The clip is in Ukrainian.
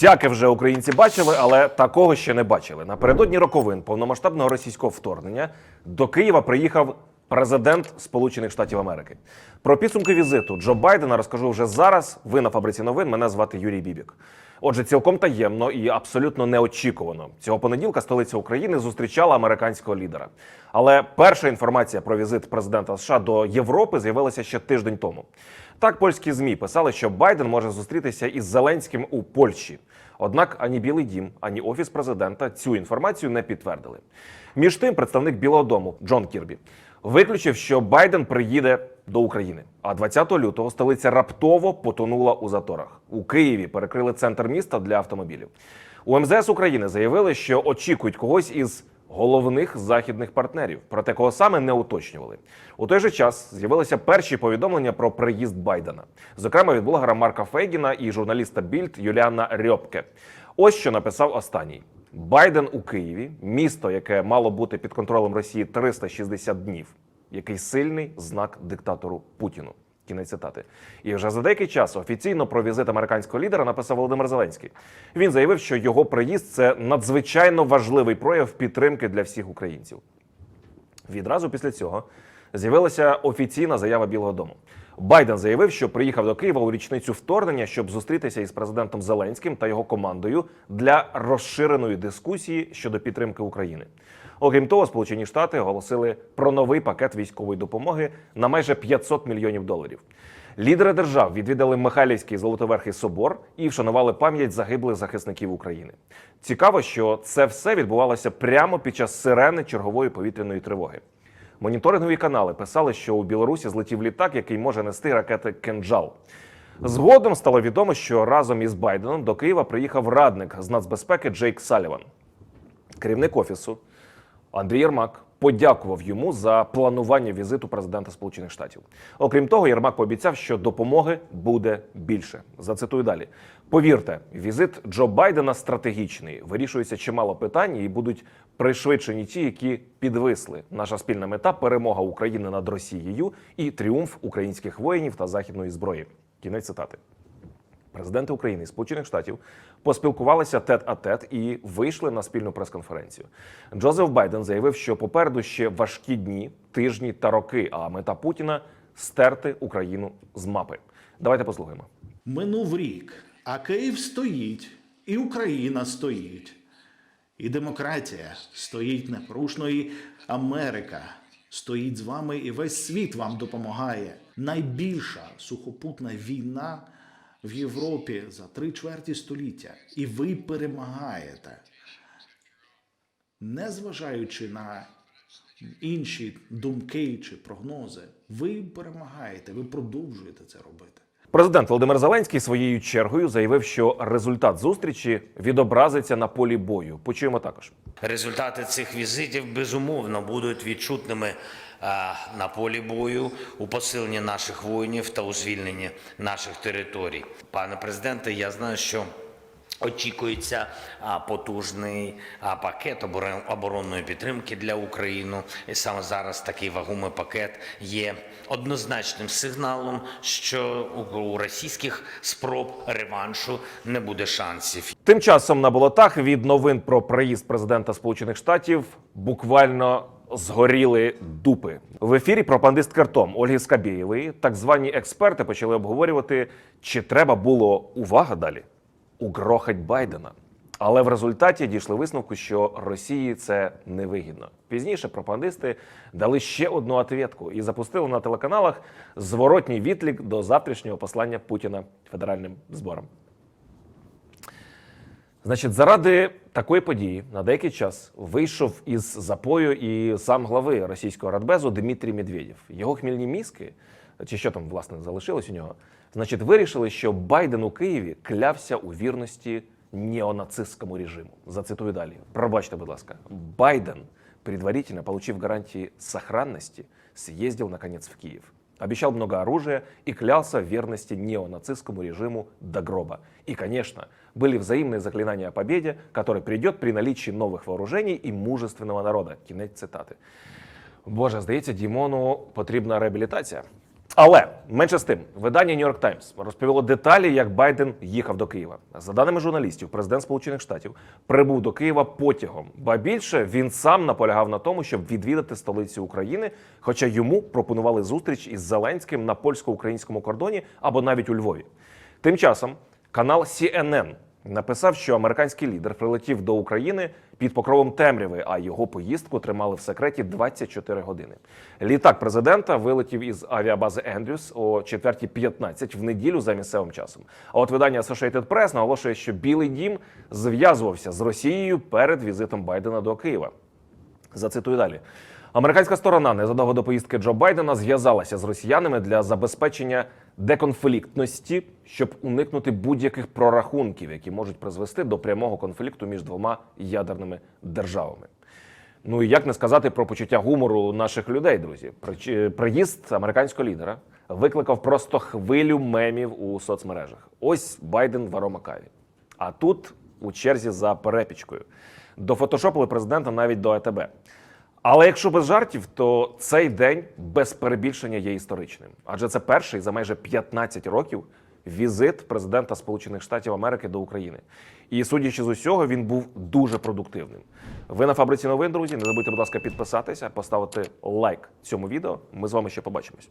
Всяке вже українці бачили, але такого ще не бачили. Напередодні роковин повномасштабного російського вторгнення до Києва приїхав президент Сполучених Штатів Америки. Про підсумки візиту Джо Байдена розкажу вже зараз. Ви на фабриці новин. Мене звати Юрій Бібік. Отже, цілком таємно і абсолютно неочікувано цього понеділка столиця України зустрічала американського лідера. Але перша інформація про візит президента США до Європи з'явилася ще тиждень тому. Так, польські змі писали, що Байден може зустрітися із Зеленським у Польщі. Однак ані Білий Дім, ані офіс президента цю інформацію не підтвердили. Між тим, представник Білого Дому Джон Кірбі виключив, що Байден приїде до України. А 20 лютого столиця раптово потонула у заторах. У Києві перекрили центр міста для автомобілів. У МЗС України заявили, що очікують когось із головних західних партнерів. Проте кого саме не уточнювали. У той же час з'явилися перші повідомлення про приїзд Байдена, зокрема від блогера Марка Фейгіна і журналіста Більд Юліана Рьопке. Ось що написав останній. Байден у Києві, місто, яке мало бути під контролем Росії 360 днів, який сильний знак диктатору Путіну. Кінець цитати. І вже за деякий час офіційно про візит американського лідера написав Володимир Зеленський. Він заявив, що його приїзд це надзвичайно важливий прояв підтримки для всіх українців. Відразу після цього з'явилася офіційна заява Білого Дому. Байден заявив, що приїхав до Києва у річницю вторгнення, щоб зустрітися із президентом Зеленським та його командою для розширеної дискусії щодо підтримки України. Окрім того, Сполучені Штати оголосили про новий пакет військової допомоги на майже 500 мільйонів доларів. Лідери держав відвідали Михайлівський Золотоверхий собор і вшанували пам'ять загиблих захисників України. Цікаво, що це все відбувалося прямо під час сирени чергової повітряної тривоги. Моніторингові канали писали, що у Білорусі злетів літак, який може нести ракети Кенджал. Згодом стало відомо, що разом із Байденом до Києва приїхав радник з нацбезпеки Джейк Саліван. Керівник офісу Андрій Єрмак подякував йому за планування візиту президента Сполучених Штатів. Окрім того, Єрмак пообіцяв, що допомоги буде більше. Зацитую далі: повірте, візит Джо Байдена стратегічний. Вирішується чимало питань і будуть пришвидшені ті, які підвисли. Наша спільна мета перемога України над Росією і тріумф українських воїнів та західної зброї. Кінець цитати. Президенти України і Сполучених Штатів поспілкувалися тет-а-тет і вийшли на спільну прес-конференцію. Джозеф Байден заявив, що попереду ще важкі дні, тижні та роки. А мета Путіна стерти Україну з мапи. Давайте послухаємо. Минув рік, а Київ стоїть, і Україна стоїть, і демократія стоїть непорушно, і Америка стоїть з вами, і весь світ вам допомагає. Найбільша сухопутна війна в Європі за три чверті століття, і ви перемагаєте, незважаючи на інші думки чи прогнози, ви перемагаєте, ви продовжуєте це робити. Президент Володимир Зеленський своєю чергою заявив, що результат зустрічі відобразиться на полі бою. Почуємо також. Результати цих візитів безумовно будуть відчутними е, на полі бою у посиленні наших воїнів та у звільненні наших територій. Пане президенте, я знаю, що очікується потужний пакет оборонної підтримки для України. І саме зараз такий вагомий пакет є однозначним сигналом, що у, російських спроб реваншу не буде шансів. Тим часом на болотах від новин про приїзд президента Сполучених Штатів буквально згоріли дупи. В ефірі пропагандистка Том Ольги Скабєєвої так звані експерти почали обговорювати, чи треба було увага далі угрохать Байдена. Але в результаті дійшли висновку, що Росії це невигідно. Пізніше пропагандисти дали ще одну ответку і запустили на телеканалах зворотній відлік до завтрашнього послання Путіна федеральним зборам. Значить, заради такої події на деякий час вийшов із запою і сам глави російського радбезу Дмитрій Медведєв. Його хмільні мізки, чи що там власне залишилось у нього, значить, вирішили, що Байден у Києві клявся у вірності неонацистському режиму. Зацитую далі. Пробачте, будь ласка, Байден предварительно, получив гарантии сохранности, съездил наконец в Киев. Обещал много оружия и клялся в верности неонацистскому режиму до гроба. И, конечно, были взаимные заклинания о победе, который придет при наличии новых вооружений и мужественного народа. Кінець цитати. Боже, здається, Дімону потрібна реабілітація. Але менше з тим, видання New York Times розповіло деталі, як Байден їхав до Києва. За даними журналістів, президент Сполучених Штатів прибув до Києва потягом. Ба більше він сам наполягав на тому, щоб відвідати столицю України, хоча йому пропонували зустріч із Зеленським на польсько-українському кордоні або навіть у Львові. Тим часом канал CNN написав, що американський лідер прилетів до України під покровом темряви, а його поїздку тримали в секреті 24 години. Літак президента вилетів із авіабази Ендрюс о 4.15 в неділю за місцевим часом. А от видання Associated Press наголошує, що Білий Дім зв'язувався з Росією перед візитом Байдена до Києва. Зацитую далі. Американська сторона незадовго до поїздки Джо Байдена зв'язалася з росіянами для забезпечення деконфліктності, щоб уникнути будь-яких прорахунків, які можуть призвести до прямого конфлікту між двома ядерними державами. Ну і як не сказати про почуття гумору наших людей, друзі? Прич- Приїзд американського лідера викликав просто хвилю мемів у соцмережах. Ось Байден в аромакаві. А тут у черзі за перепічкою. Дофотошопили президента навіть до АТБ. Але якщо без жартів, то цей день без перебільшення є історичним. Адже це перший за майже 15 років візит президента Сполучених Штатів Америки до України. І судячи з усього, він був дуже продуктивним. Ви на фабриці новин, друзі. Не забудьте, будь ласка, підписатися, поставити лайк цьому відео. Ми з вами ще побачимось.